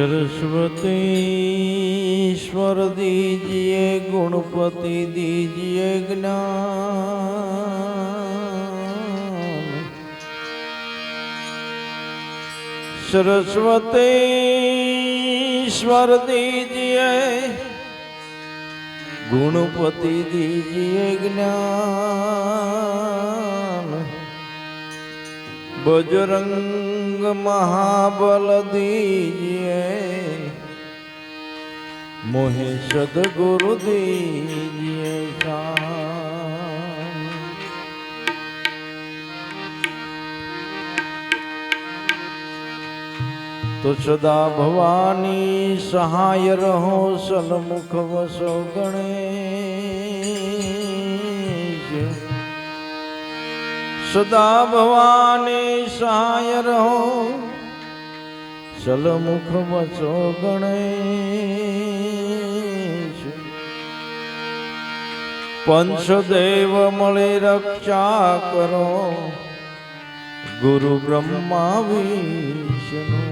સરસ્વતીશ્વર દીજીએ ગુણપતિ દીજીએ જ્ઞાન. સરસ્વતીશ્વર દીજીએ ગુણપતિ દીજીએ જ્ઞાન. બજરંગ મહાબલ દીજે મોહે સદગુરુ દીજે તો સદા ભવાની સહાય રહો સલમુખ વસો ગણે. સદા ભવાની સહાય રહો. સલમુખ વચો ગણેશ. પંચદેવ મળી રક્ષા કરો. ગુરુ બ્રહ્મા વિષ્ણુ.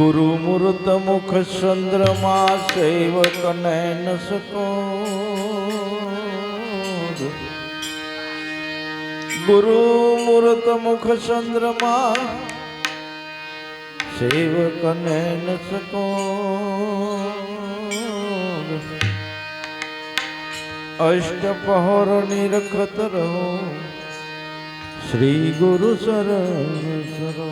ગુરુ મૂર્ત મુખ ચંદ્રમા સેવક નૈન સકો ગુરુ મૂર્ત મુખ ચંદ્રમા સેવક નૈન સકો અષ્ટપહોર નિરખત રહો. શ્રી ગુરુ શરણ સરો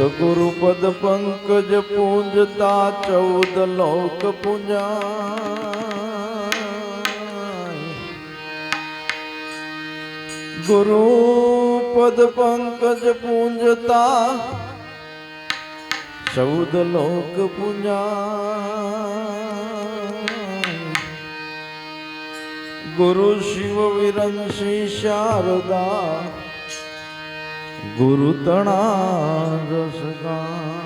ગુરુપદ પંકજ પૂંજતા ચૌદ લોક પૂજા ગુરુપદ પંકજ પૂંજતા ચૌદ લોક પૂજા ગુરુ શિવ વિરંશી શારદા ગુરુ તણા રસગા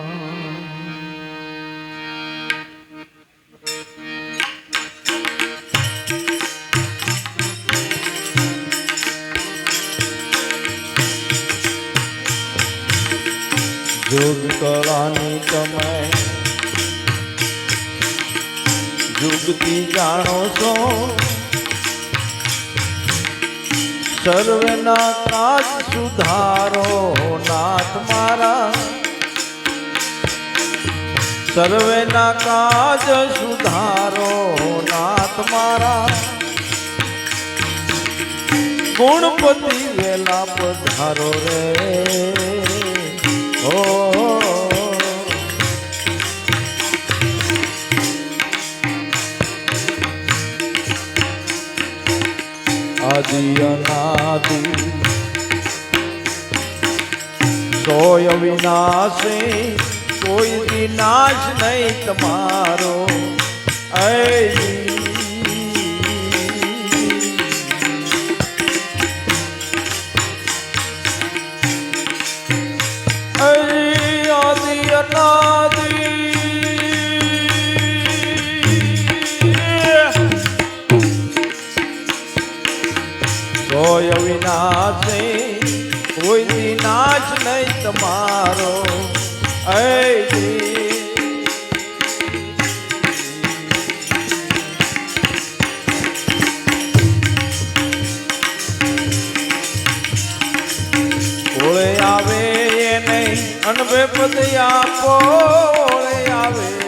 જોગ કળાની તમે જુગતી જાણો છો. સર્વના કાજ સુધારો નાથ મારા. સર્વેના કાજ સુધારો નાથ મારા. ગુણપતિ વેલા પધારો રે. ઓ આદિ અનાદિ સોય વિનાશે કોઈ વિનાશ નહીં તમારો. ऐ નહીં તમારો. ઓળે આવે એને અનભે પદ આપો આવે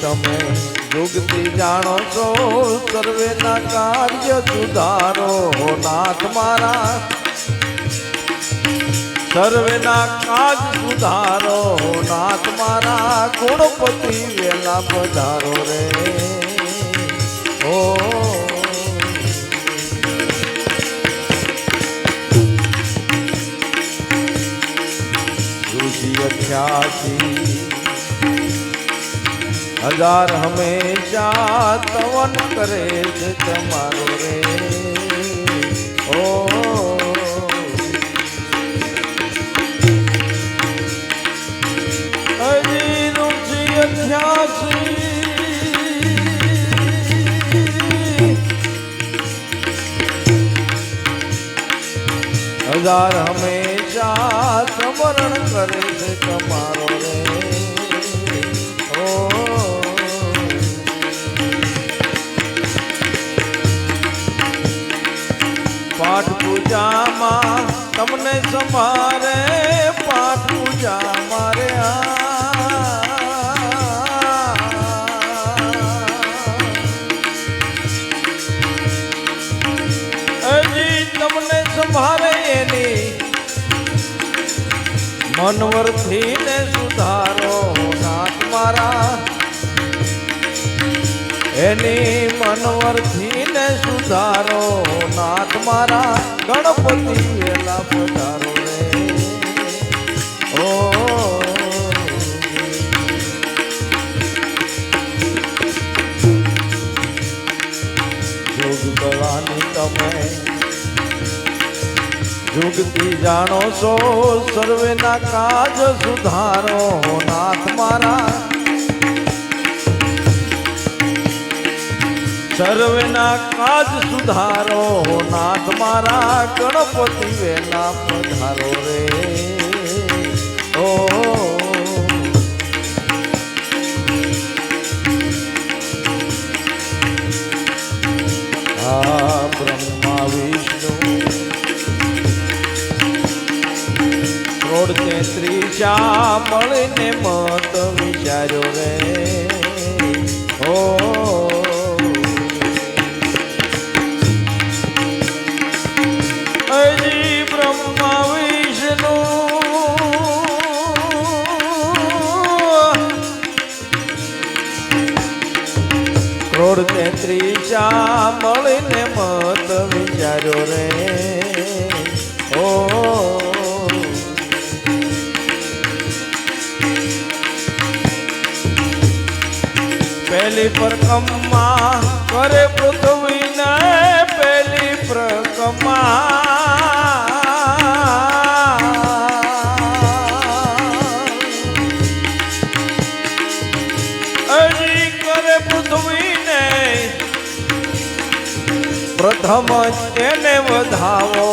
તમે યુગથી જાણો છો, સર્વેના કાર્ય સુધારો નાથ મારા સર્વેના કાજ સુધારો નાથ મારા ગુણપતિ વેલા પધારો રે. ઓ. અઠ્યાસી હજાર હંમેશા તવન કરે છે તમારો રે. ઓ. હજી ઋષિ અઠ્યાસી હજાર હંમેશા સમરણ કરે છે તમારો રે. પાઠ પૂજામાં તમને સમારે પાઠ પૂજા મારે હજી તમને સંભાળે એની મનવરથી ને સુધારો નાથ મારા. એની મનવરથી ને સુધારો નાથ મારા ગણપતિ વેલા પધારો રે. ઓ તમે જુગતી જાણો છો, સર્વેના કાજ સુધારો, નાથ મારા સર્વેના કાજ સુધારો નાથ મારા ગણપતિ વેલા પધારો રે. પહેલી પ્રકમા કરે પૃથ્વીને પહેલી પ્રકમા પ્રથમ એને વધાવો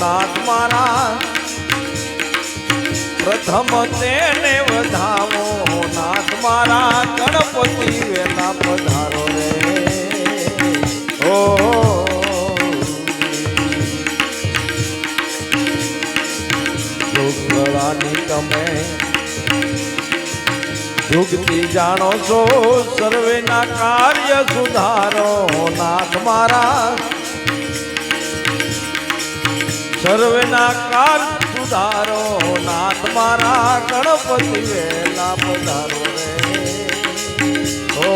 નાથ મારા. પ્રથમ તેને વધાવો નાથ મારા. ગણપતિ વેલા પધારો રે. ઓ ભગવાની તમે યુગથી જાણો છો, સર્વેના કાર્ય સુધારો નાથ મારા. સર્વેના કાન સુધારો, નાથ મારા ગણપતિ વેલા પધારો ઓ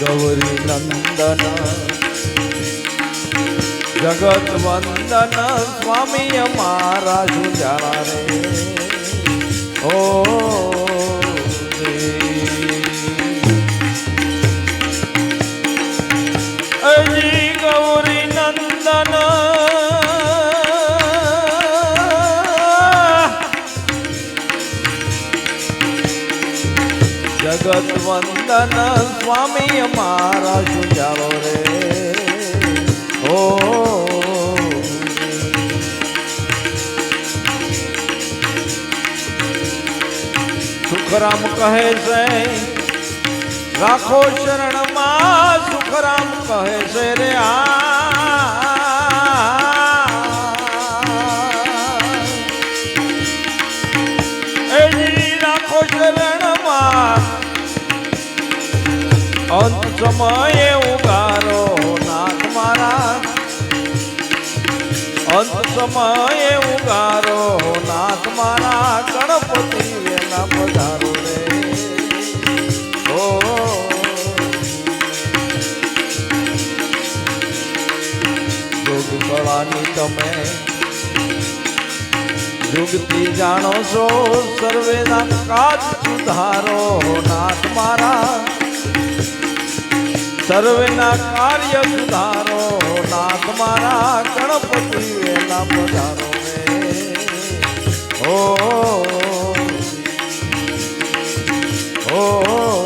ગૌરી નંદન, જગત વંદન, સ્વામી અમારા સુજારા રે. ઓ જગત વંદન સ્વામી અમારા સુજારો રે. ઓ સુખરામ કહે છે રાખો શરણમાં ઉગારો, નાથ મારા ગણપતિ વેલા પધારો રે. ઓ. કળાની તમે યુગથી જાણો છો સર્વેના કાચ સુધારો નાથ મારા સર્વેના કાર્ય સુધારો, નાથ મારા ગણપતિ વેલા પધારો રે ઓ ઓ